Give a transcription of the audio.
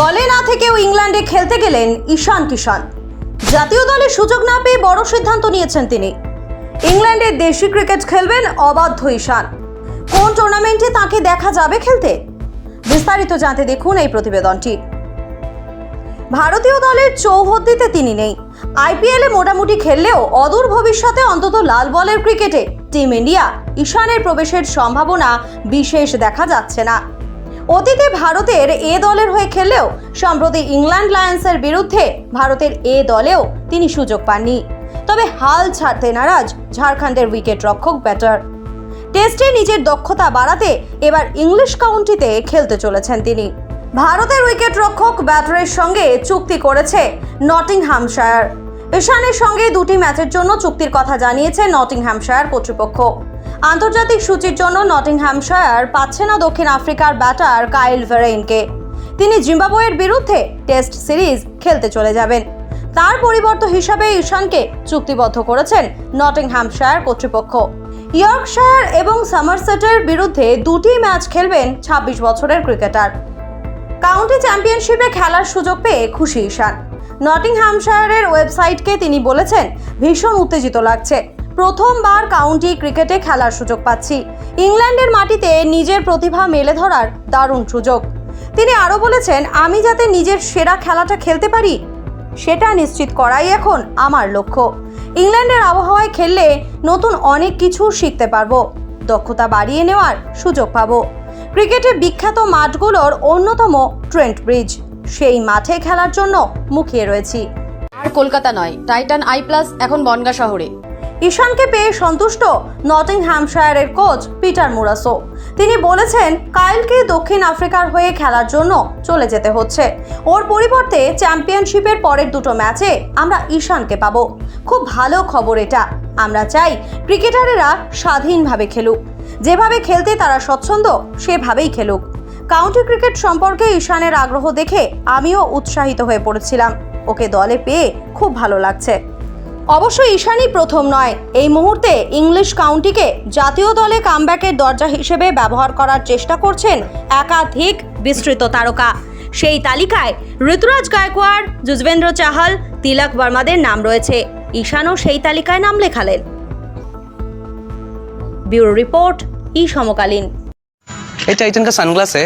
দলে না থেকেও ইংল্যান্ডে খেলতে গেলেন ঈশান কিষান জাতীয় দলে সুযোগ না পেয়ে বড় সিদ্ধান্ত নিয়েছেন তিনি। ইংল্যান্ডের দেশি ক্রিকেট খেলবেন অবাধ্য ঈশান। কোন টুর্নামেন্টে তাকে দেখা যাবে খেলতে? বিস্তারিত জানতে দেখুন এই প্রতিবেদনটি। ভারতীয় দলের চৌহদ্দিতে তিনি নেই। আইপিএলে মোটামুটি খেললেও অদূর ভবিষ্যতে অন্তত লাল বলের ক্রিকেটে টিম ইন্ডিয়া ঈশানের প্রবেশের সম্ভাবনা বিশেষ দেখা যাচ্ছে না। অতীতে ভারতের এ দলের হয়ে খেললেও সম্প্রতি ইংল্যান্ড লায়ন্সের বিরুদ্ধে ভারতের এ দলেও তিনি সুযোগ পাননি। তবে হাল ছাড়তে নারাজ ঝাড়খণ্ডের উইকেট রক্ষক ব্যাটার। টেস্টে নিজের দক্ষতা বাড়াতে এবার ইংলিশ কাউন্টিতে খেলতে চলেছেন তিনি। ভারতের উইকেট রক্ষক ব্যাটারের সঙ্গে চুক্তি করেছে নটিংহ্যামশায়ার। ঈশানের সঙ্গে দুটি ম্যাচের জন্য চুক্তির কথা জানিয়েছে নটিংহ্যামশায়ার কর্তৃপক্ষ। আন্তর্জাতিক সূচির জন্য নটিংহ্যামশায়ার পাচ্ছে না দক্ষিণ আফ্রিকার ব্যাটার কাইল ভেরেইনকে। তিনি জিম্বাবুয়ের বিরুদ্ধে টেস্ট সিরিজ খেলতে চলে যাবেন। তার পরিবর্ত হিসাবে ঈশানকে চুক্তিবদ্ধ করেছেন নটিংহ্যামশায়ার কর্তৃপক্ষ। ইয়র্কশায়ার এবং সামারসেটের বিরুদ্ধে দুটি ম্যাচ খেলবেন ২৬ বছরের ক্রিকেটার। কাউন্টি চ্যাম্পিয়নশিপে খেলার সুযোগ পেয়ে খুশি ঈশান। নটিংহ্যামশায়ারের ওয়েবসাইটকে তিনি বলেছেন, ভীষণ উত্তেজিত লাগছে। প্রথমবার কাউন্টি ক্রিকেটে খেলার সুযোগ পাচ্ছি। ইংল্যান্ডের মাটিতে নিজের প্রতিভা মেলে ধরার দারুণ সুযোগ। তিনি আরও বলেছেন, আমি যাতে নিজের সেরা খেলাটা খেলতে পারি, সেটা নিশ্চিত করাই এখন আমার লক্ষ্য। ইংল্যান্ডের আবহাওয়ায় খেললে নতুন অনেক কিছু শিখতে পারব, দক্ষতা বাড়িয়ে নেওয়ার সুযোগ পাবো। ক্রিকেটের বিখ্যাত মাঠগুলোর অন্যতম ট্রেন্ট ব্রিজ, সেই মাঠে খেলার জন্য মুখিয়ে রয়েছি। আর কলকাতা নয়, টাইটান আই প্লাস এখন বনগা শহরে। ঈশানকে পেয়ে সন্তুষ্ট নটিংহ্যামশায়ারের কোচ পিটার মুরাসো। তিনি বলেছেন, কাইলকে দক্ষিণ আফ্রিকার হয়ে খেলার জন্য চলে যেতে হচ্ছে। ওর পরিবর্তে চ্যাম্পিয়নশিপের পরের দুটো ম্যাচে আমরা ঈশানকে পাবো। খুব ভালো খবর এটা। আমরা চাই ক্রিকেটারেরা স্বাধীনভাবে খেলুক। যেভাবে খেলতে তারা স্বচ্ছন্দ, সেভাবেই খেলুক। কাউন্টি ক্রিকেট সম্পর্কে ঈশানের আগ্রহ দেখে আমিও উৎসাহিত হয়ে পড়েছিলাম। ওকে দলে পেয়ে খুব ভালো লাগছে। অবশ্য ঈশানই প্রথম নয় এই মুহূর্তে ইংলিশ কাউন্টিকে জাতীয় দলে কামব্যাকের দরজা হিসেবে ব্যবহার করার চেষ্টা করছেন একাধিক বিস্তৃত তারকা সেই তালিকায় ঋতুরাজ গায়কোয়াড় যুজবেন্দ্র চাহাল তিলক বর্মাদের নাম রয়েছে ঈশানও সেই তালিকায় নাম লেখালেন ব্যুরো রিপোর্ট ই সমকালীন ये टाइटन का सनग्लास है